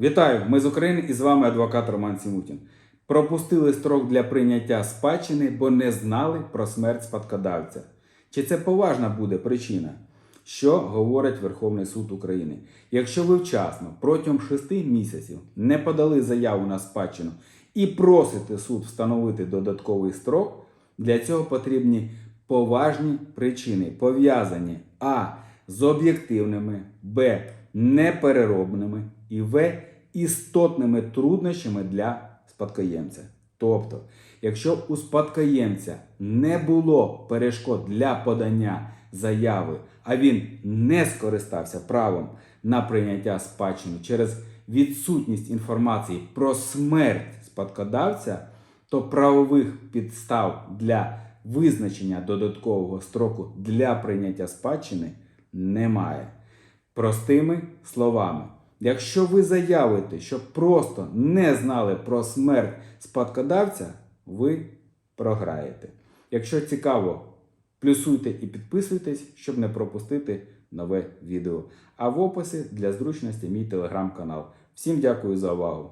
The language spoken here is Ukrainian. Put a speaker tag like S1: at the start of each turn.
S1: Вітаю! Ми з України і з вами адвокат Роман Сімутін. Пропустили строк для прийняття спадщини, бо не знали про смерть спадкодавця. Чи це поважна буде причина? Що говорить Верховний суд України? Якщо ви вчасно протягом 6 місяців не подали заяву на спадщину і просите суд встановити додатковий строк, для цього потрібні поважні причини, пов'язані а. з об'єктивними, б. Непереробними і в. істотними труднощами для спадкоємця. Тобто, якщо у спадкоємця не було перешкод для подання заяви, а він не скористався правом на прийняття спадщини через відсутність інформації про смерть спадкодавця, то правових підстав для визначення додаткового строку для прийняття спадщини немає. Простими словами, якщо ви заявите, що просто не знали про смерть спадкодавця, ви програєте. Якщо цікаво, плюсуйте і підписуйтесь, щоб не пропустити нове відео. А в описі для зручності мій телеграм-канал. Всім дякую за увагу!